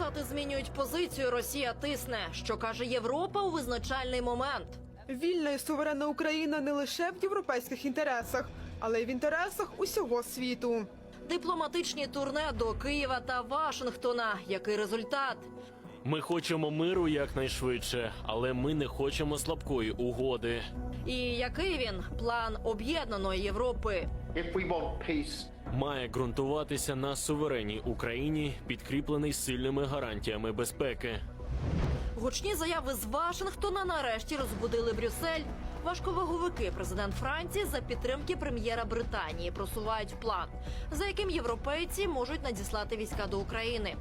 Штати змінюють позицію. Росія тисне. Що каже Європа у визначальний момент. Вільна і суверенна Україна не лише в європейських інтересах, але й в інтересах усього світу. Дипломатичні турне до Києва та Вашингтона. Який результат? Ми хочемо миру якнайшвидше, але ми не хочемо слабкої угоди. І який він план об'єднаної Європи? If we want peace, Має ґрунтуватися на суверенній Україні, підкріплений сильними гарантіями безпеки. Гучні заяви з Вашингтона нарешті розбудили Брюссель. Важковаговики президент Франції за підтримки прем'єра Британії просувають план, за яким європейці можуть надіслати війська до України.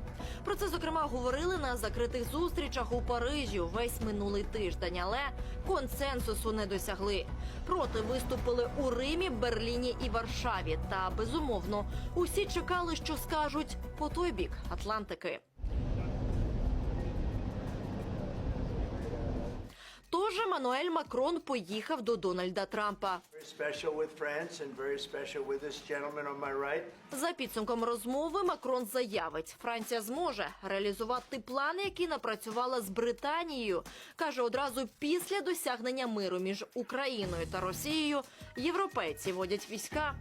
Про це зокрема говорили на закритих зустрічах у Парижі увесь минулий тиждень, але консенсусу не досягли. Проти виступили у Римі, Берліні і Варшаві. Та безумовно усі чекали, що скажуть по той бік Атлантики. Тож Еммануель Макрон поїхав до Дональда Трампа. За підсумком розмови Макрон заявить, Франція зможе реалізувати плани, які напрацювала з Британією. каже одразу після досягнення миру між Україною та Росією. Європейці водять війська.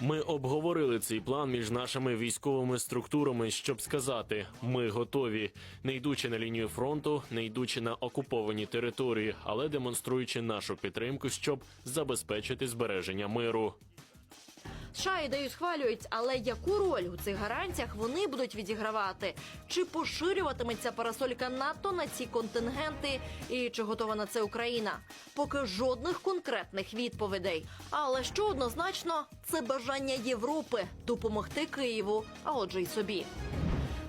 Ми обговорили цей план між нашими військовими структурами, щоб сказати, ми готові, не йдучи на лінію фронту, не йдучи на окуповані території, але демонструючи нашу підтримку, щоб забезпечити збереження миру. США ідею схвалюють, але яку роль у цих гарантіях вони будуть відігравати? Чи поширюватиметься парасолька НАТО на ці контингенти? І чи готова на це Україна? Поки жодних конкретних відповідей. Але що однозначно, це бажання Європи допомогти Києву, а отже, й собі.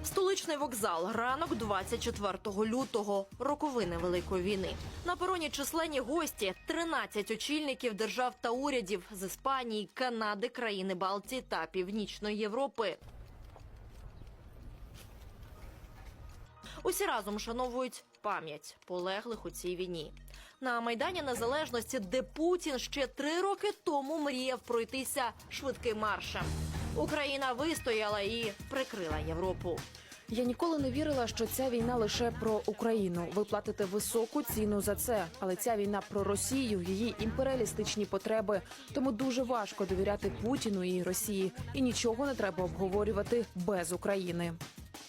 Столичний вокзал ранок 24 лютого, роковини великої війни. На пероні численні гості, 13 очільників держав та урядів з Іспанії, Канади, країни Балтії та Північної Європи. Усі разом шановують пам'ять полеглих у цій війні. На майдані Незалежності, де Путін ще три роки тому мріяв пройтися швидким маршем. Україна вистояла і прикрила Європу. Я ніколи не вірила, що ця війна лише про Україну. Ви платите високу ціну за це. Але ця війна про Росію, її імперіалістичні потреби. Тому дуже важко довіряти Путіну і Росії. І нічого не треба обговорювати без України.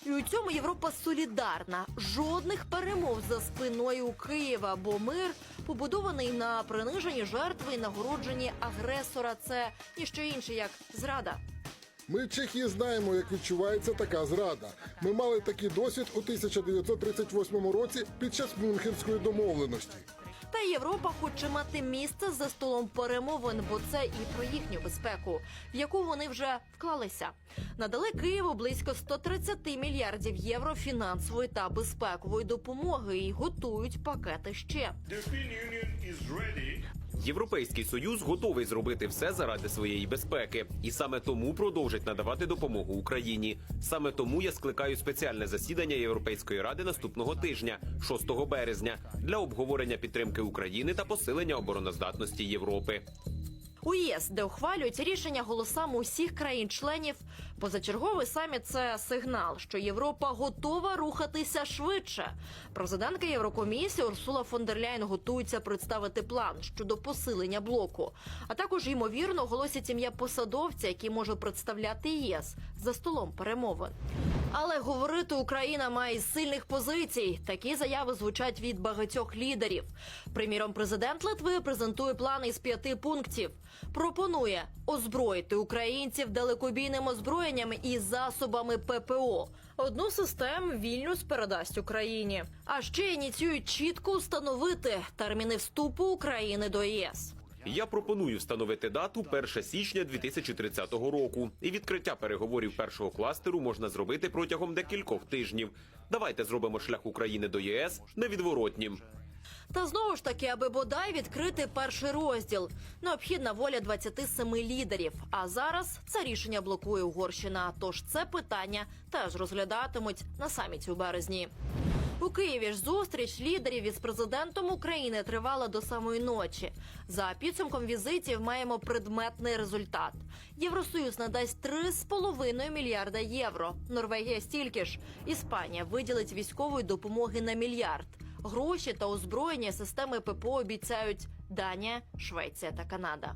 І у цьому Європа солідарна. Жодних перемов за спиною Києва, бо мир побудований на приниженні жертви і нагородженні агресора. Це ніщо інше, як зрада. Ми в Чехії знаємо, як відчувається така зрада. Ми мали такий досвід у 1938 році під час Мюнхенської домовленості. Та Європа хоче мати місце за столом перемовин, бо це і про їхню безпеку, в яку вони вже вклалися. Надали Києву близько 130 мільярдів євро фінансової та безпекової допомоги і готують пакети ще. Європейський союз готовий зробити все заради своєї безпеки, і саме тому продовжить надавати допомогу Україні. Саме тому я скликаю спеціальне засідання Європейської ради наступного тижня, 6 березня, для обговорення підтримки України та посилення обороноздатності Європи. У ЄС, де ухвалюють рішення голосами усіх країн-членів, позачерговий саміт це сигнал, що Європа готова рухатися швидше. Президентка Єврокомісії Урсула фон дер Ляйн готується представити план щодо посилення блоку. А також ймовірно оголосять ім'я посадовця, який може представляти ЄС за столом перемовин. Але говорити Україна має з сильних позицій. Такі заяви звучать від багатьох лідерів. Приміром, президент Литви презентує план із п'яти пунктів. Пропонує озброїти українців далекобійним озброєнням і засобами ППО. Одну систему Вільнюс передасть Україні. А ще ініціюють чітко встановити терміни вступу України до ЄС. Я пропоную встановити дату 1 січня 2030 року. І відкриття переговорів першого кластеру можна зробити протягом декількох тижнів. Давайте зробимо шлях України до ЄС невідворотнім. Та знову ж таки, аби бодай відкрити перший розділ, необхідна воля 27 лідерів. А зараз це рішення блокує Угорщина. Тож це питання теж розглядатимуть на саміті у березні. У Києві ж зустріч лідерів із президентом України тривала до самої ночі. За підсумком візитів маємо предметний результат. Євросоюз надасть 3,5 мільярда євро. Норвегія стільки ж. Іспанія виділить військової допомоги на мільярд. Гроші та озброєння системи ППО обіцяють Данія, Швеція та Канада.